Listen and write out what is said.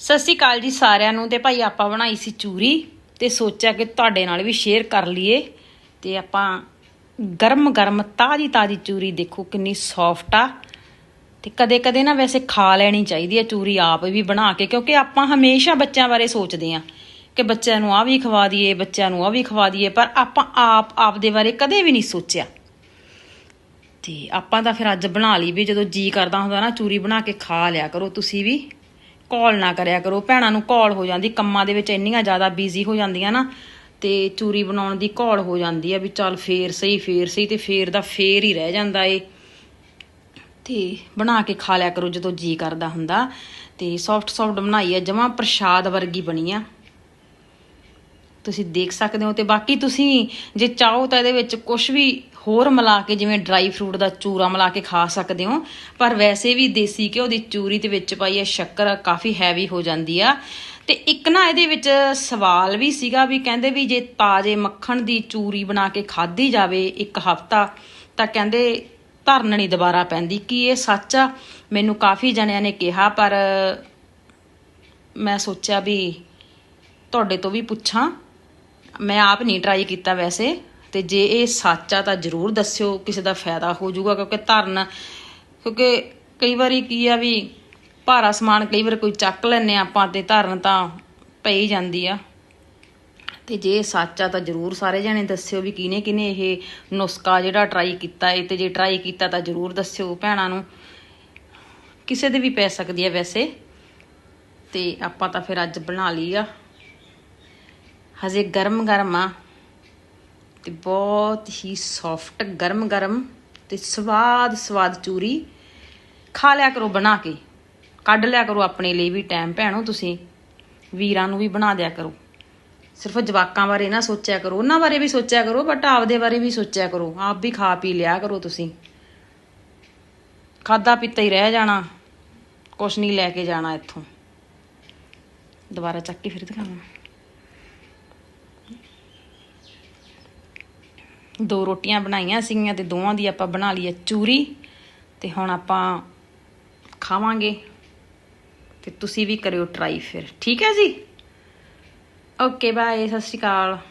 ਸਤਿ ਸ਼੍ਰੀ ਅਕਾਲ ਜੀ ਸਾਰਿਆਂ ਨੂੰ ਤੇ ਭਾਈ ਆਪਾਂ ਬਣਾਈ ਸੀ ਚੂਰੀ ਤੇ ਸੋਚਿਆ ਕਿ ਤੁਹਾਡੇ ਨਾਲ ਵੀ ਸ਼ੇਅਰ ਕਰ ਲਈਏ ਤੇ ਆਪਾਂ ਗਰਮ ਗਰਮ ਤਾਜੀ ਤਾਜੀ ਚੂਰੀ ਦੇਖੋ ਕਿੰਨੀ ਸੌਫਟ ਆ। ਤੇ ਕਦੇ ਕਦੇ ਨਾ ਵੈਸੇ ਖਾ ਲੈਣੀ ਚਾਹੀਦੀ ਹੈ ਚੂਰੀ ਆਪ ਵੀ ਬਣਾ ਕੇ, ਕਿਉਂਕਿ ਆਪਾਂ ਹਮੇਸ਼ਾ ਬੱਚਿਆਂ ਬਾਰੇ ਸੋਚਦੇ ਆ ਕਿ ਬੱਚਿਆਂ ਨੂੰ ਆ ਵੀ ਖਵਾ ਦਈਏ, ਬੱਚਿਆਂ ਨੂੰ ਆ ਵੀ ਖਵਾ ਦਈਏ, ਪਰ ਆਪਾਂ ਆਪ ਆਪ ਦੇ ਬਾਰੇ ਕਦੇ ਵੀ ਨਹੀਂ ਸੋਚਿਆ। ਤੇ ਆਪਾਂ ਤਾਂ ਫਿਰ ਅੱਜ ਬਣਾ ਲਈ ਵੀ ਜਦੋਂ ਜੀ ਕਰਦਾ ਹੁੰਦਾ ਨਾ ਚੂਰੀ ਬਣਾ ਕੇ ਖਾ ਲਿਆ ਕਰੋ ਤੁਸੀਂ ਵੀ। ਕਾਲ ਨਾ ਕਰਿਆ ਕਰੋ। ਭੈਣਾਂ ਨੂੰ ਕਾਲ ਹੋ ਜਾਂਦੀ, ਕੰਮਾਂ ਦੇ ਵਿੱਚ ਇੰਨੀਆਂ ਜ਼ਿਆਦਾ ਬਿਜ਼ੀ ਹੋ ਜਾਂਦੀਆਂ ਨਾ, ਤੇ ਚੂਰੀ ਬਣਾਉਣ ਦੀ ਕਾਲ ਹੋ ਜਾਂਦੀ ਆ ਵੀ ਚੱਲ ਫੇਰ ਸਹੀ ਫੇਰ ਸਹੀ, ਤੇ ਫੇਰ ਦਾ ਫੇਰ ਹੀ ਰਹਿ ਜਾਂਦਾ ਏ। ਤੇ ਬਣਾ ਕੇ ਖਾ ਲਿਆ ਕਰੋ ਜਦੋਂ ਜੀ ਕਰਦਾ ਹੁੰਦਾ। ਤੇ ਸੌਫਟ ਸੌਫਟ ਬਣਾਈ ਆ, ਜਮਾਂ ਪ੍ਰਸ਼ਾਦ ਵਰਗੀ ਬਣੀ ਆ। ਤੁਸੀਂ ਦੇਖ ਸਕਦੇ ਹੋ ਤੇ ਬਾਕੀ ਤੁਸੀਂ ਜੇ ਚਾਹੋ ਤਾਂ ਇਹਦੇ ਵਿੱਚ ਕੁਝ ਵੀ ਹੋਰ ਮਿਲਾ ਕੇ ਜਿਵੇਂ ਡਰਾਈ ਫਰੂਟ ਦਾ ਚੂਰਾ ਮਿਲਾ ਕੇ ਖਾ ਸਕਦੇ ਹੋ, ਪਰ ਵੈਸੇ ਵੀ ਦੇਸੀ ਘਿਓ ਦੀ ਚੂਰੀ ਦੇ ਵਿੱਚ ਪਾਈ ਹੈ, ਸ਼ੱਕਰ ਕਾਫੀ ਹੈਵੀ ਹੋ ਜਾਂਦੀ ਆ। ਤੇ ਇੱਕ ਨਾ ਇਹਦੇ ਵਿੱਚ ਸਵਾਲ ਵੀ ਸੀਗਾ ਵੀ ਕਹਿੰਦੇ ਵੀ ਜੇ ਤਾਜ਼ੇ ਮੱਖਣ ਦੀ ਚੂਰੀ ਬਣਾ ਕੇ ਖਾਧੀ ਜਾਵੇ ਇੱਕ ਹਫਤਾ, ਤਾਂ ਕਹਿੰਦੇ ਧਰਨ ਨਹੀਂ ਦੁਬਾਰਾ ਪੈਂਦੀ। ਕੀ ਇਹ ਸੱਚ ਆ? ਮੈਨੂੰ ਕਾਫੀ ਜਣਿਆਂ ਨੇ ਕਿਹਾ, ਪਰ ਮੈਂ ਸੋਚਿਆ ਵੀ ਤੁਹਾਡੇ ਤੋਂ ਵੀ ਪੁੱਛਾਂ। ਮੈਂ ਆਪ ਨਹੀਂ ਟਰਾਈ ਕੀਤਾ ਵੈਸੇ, ਤੇ ਜੇ ਇਹ ਸੱਚ ਆ ਤਾਂ ਜਰੂਰ ਦੱਸਿਓ, ਕਿਸੇ ਦਾ ਫਾਇਦਾ ਹੋ ਜਾਊਗਾ, ਕਿਉਂਕਿ ਧਰਨ, ਕਿਉਂਕਿ ਕਈ ਵਾਰੀ ਕੀ ਆ ਵੀ ਭਾਰਾ ਸਮਾਨ ਕਈ ਵਾਰ ਕੋਈ ਚੱਕ ਲੈਨੇ ਆਪਾਂ ਤੇ ਧਰਨ ਤਾਂ ਪਈ ਜਾਂਦੀ ਆ। ਤੇ ਜੇ ਇਹ ਸੱਚ ਆ ਤਾਂ ਜਰੂਰ ਸਾਰੇ ਜਣੇ ਦੱਸਿਓ ਵੀ ਕਿਨੇ ਕਿਨੇ ਇਹ ਨੁਸਖਾ ਜਿਹੜਾ ਟਰਾਈ ਕੀਤਾ ਏ, ਤੇ ਜੇ ਟਰਾਈ ਕੀਤਾ ਤਾਂ ਜਰੂਰ ਦੱਸਿਓ ਭੈਣਾਂ ਨੂੰ। ਕਿਸੇ ਦੇ ਵੀ ਪੈ ਸਕਦੀ ਹੈ ਵੈਸੇ, ਤੇ ਆਪਾਂ ਤਾਂ ਫਿਰ ਅੱਜ ਬਣਾ ਲਈ ਆ। ਹਜੇ ਗਰਮ ਗਰਮ ਆ ਤੇ ਬਹੁਤ ਹੀ ਸੌਫਟ ਗਰਮ ਗਰਮ ਤੇ ਸਵਾਦ ਸਵਾਦ ਚੂਰੀ ਖਾ ਲਿਆ ਕਰੋ ਬਣਾ ਕੇ, ਕੱਢ ਲਿਆ ਕਰੋ ਆਪਣੇ ਲਈ ਵੀ ਟਾਈਮ ਭੈਣੋ ਤੁਸੀਂ, ਵੀਰਾਂ ਨੂੰ ਵੀ ਬਣਾ ਦਿਆ ਕਰੋ। ਸਿਰਫ ਜਵਾਕਾਂ ਬਾਰੇ ਨਾ ਸੋਚਿਆ ਕਰੋ, ਉਹਨਾਂ ਬਾਰੇ ਵੀ ਸੋਚਿਆ ਕਰੋ ਬਟ ਆਪਦੇ ਬਾਰੇ ਵੀ ਸੋਚਿਆ ਕਰੋ, ਆਪ ਵੀ ਖਾ ਪੀ ਲਿਆ ਕਰੋ ਤੁਸੀਂ। ਖਾਦਾ ਪੀਤਾ ਹੀ ਰਹਿ ਜਾਣਾ, ਕੁਛ ਨਹੀਂ ਲੈ ਕੇ ਜਾਣਾ ਇੱਥੋਂ। ਦੁਬਾਰਾ ਚੱਕ ਕੇ ਫਿਰ ਦਿਖਾਵਾਂ। ਦੋ ਰੋਟੀਆਂ ਬਣਾਈਆਂ ਸੀਗੀਆਂ ਤੇ ਦੋਵਾਂ ਦੀ ਆਪਾਂ ਬਣਾ ਲਈ ਹੈ ਚੂਰੀ ਤੇ ਹੁਣ ਆਪਾਂ ਖਾਵਾਂਗੇ ਤੇ ਤੁਸੀਂ ਵੀ ਕਰਿਓ ਟਰਾਈ ਫਿਰ। ਠੀਕ ਹੈ ਜੀ? ਓਕੇ ਬਾਏ ਸਤਿ ਸ਼੍ਰੀ ਅਕਾਲ।